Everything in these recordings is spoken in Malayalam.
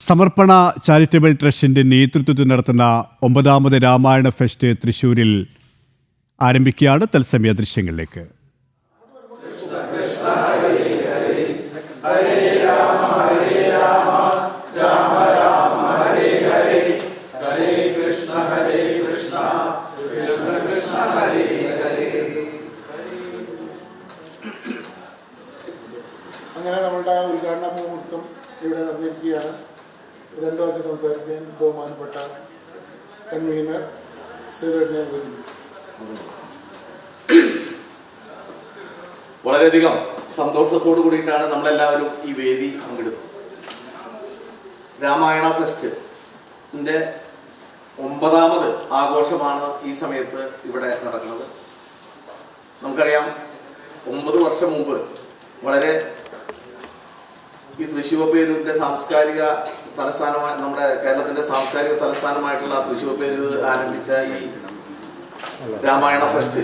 സമർപ്പണ ചാരിറ്റബിൾ ട്രസ്റ്റിന്റെ നേതൃത്വത്തിൽ നടത്തുന്ന ഒമ്പതാമത് രാമായണ ഫെസ്റ്റ് തൃശ്ശൂരിൽ ആരംഭിക്കുകയാണ് തത്സമയ ദൃശ്യങ്ങളിലേക്ക്. അങ്ങനെ നമ്മളുടെ ഉദ്ഘാടന മുഹൂർത്തം ഇവിടെ നടന്നിരിക്കുകയാണ് രണ്ടു സംസാരിക്കാൻ ബഹുമാനപ്പെട്ട കൺവീനർ ശ്രീധരനെ വരുന്നു. വളരെയധികം സന്തോഷത്തോടു കൂടിയിട്ടാണ് നമ്മളെല്ലാവരും ഈ വേദി പങ്കെടുത്തത്. രാമായണ ഫെസ്റ്റിന്റെ ഒമ്പതാമത് ആഘോഷമാണ് ഈ സമയത്ത് ഇവിടെ നടക്കുന്നത്. നമുക്കറിയാം ഒമ്പത് വർഷം മുമ്പ് വളരെ ഈ തൃശ്ശൂർപ്പേരൂരിന്റെ സാംസ്കാരിക തലസ്ഥാനമായി നമ്മുടെ കേരളത്തിന്റെ സാംസ്കാരിക തലസ്ഥാനമായിട്ടുള്ള തൃശ്ശൂർപ്പേരൂർ ആരംഭിച്ച ഈ രാമായണ ഫെസ്റ്റ്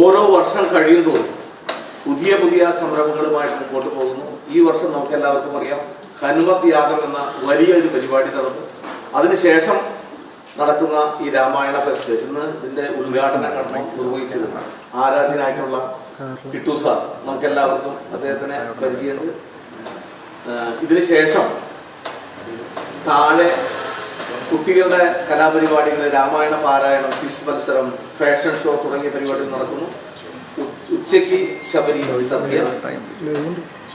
ഓരോ വർഷം കഴിയുമ്പോൾ തോറും പുതിയ പുതിയ സംരംഭങ്ങളുമായിട്ട് മുമ്പോട്ട് പോകുന്നു. ഈ വർഷം നമുക്ക് എല്ലാവർക്കും അറിയാം ഹനുമത് യാഗം എന്ന വലിയൊരു പരിപാടി നടന്നു. അതിനുശേഷം നടക്കുന്ന ഈ രാമായണ ഫെസ്റ്റ് ഇന്ന് ഇതിന്റെ ഉദ്ഘാടന കർമ്മം നിർവഹിച്ചിരുന്ന. ആരാധ്യനായിട്ടുള്ള കിട്ടു സാർ നമുക്ക് എല്ലാവർക്കും അദ്ദേഹത്തിനെ പരിചയമുണ്ട്. ഇതിന് ശേഷം താഴെ കുട്ടികളുടെ കലാപരിപാടികൾ രാമായണ പാരായണം ക്വിസ് മത്സരം ഫാഷൻ ഷോ തുടങ്ങിയ പരിപാടികൾ നടക്കുന്നു. ഉച്ചയ്ക്ക് ശബരി സദ്യ.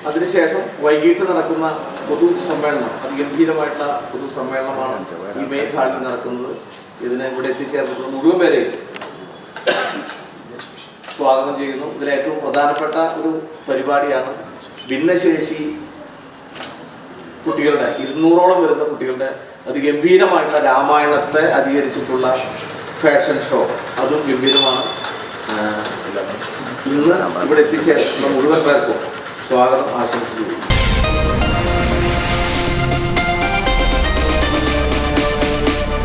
അതിനുശേഷം വൈകിട്ട് നടക്കുന്ന പൊതു സമ്മേളനം. അതിഗംഭീരമായിട്ടുള്ള പൊതു സമ്മേളനമാണ് ഈ മെയിൻ ഹാളിൽ നടക്കുന്നത്. ഇതിനെ ഇവിടെ എത്തിച്ചേർന്നിട്ടുള്ള മുഴുവൻ പേരെയും സ്വാഗതം ചെയ്യുന്നു. ഇതിലേറ്റവും പ്രധാനപ്പെട്ട ഒരു പരിപാടിയാണ് ഭിന്നശേഷി കുട്ടികളുടെ ഇരുന്നൂറോളം വരുന്ന കുട്ടികളുടെ അതിഗംഭീരമായിട്ടുള്ള രാമായണത്തെ അധികരിച്ചിട്ടുള്ള ഫാഷൻ ഷോ അതും ഗംഭീരമാണ്. ഇന്ന് ഇവിടെ എത്തിച്ചേർന്ന മുഴുവൻ പേർക്കും സ്വാഗതം ആശംസിക്കുന്നു.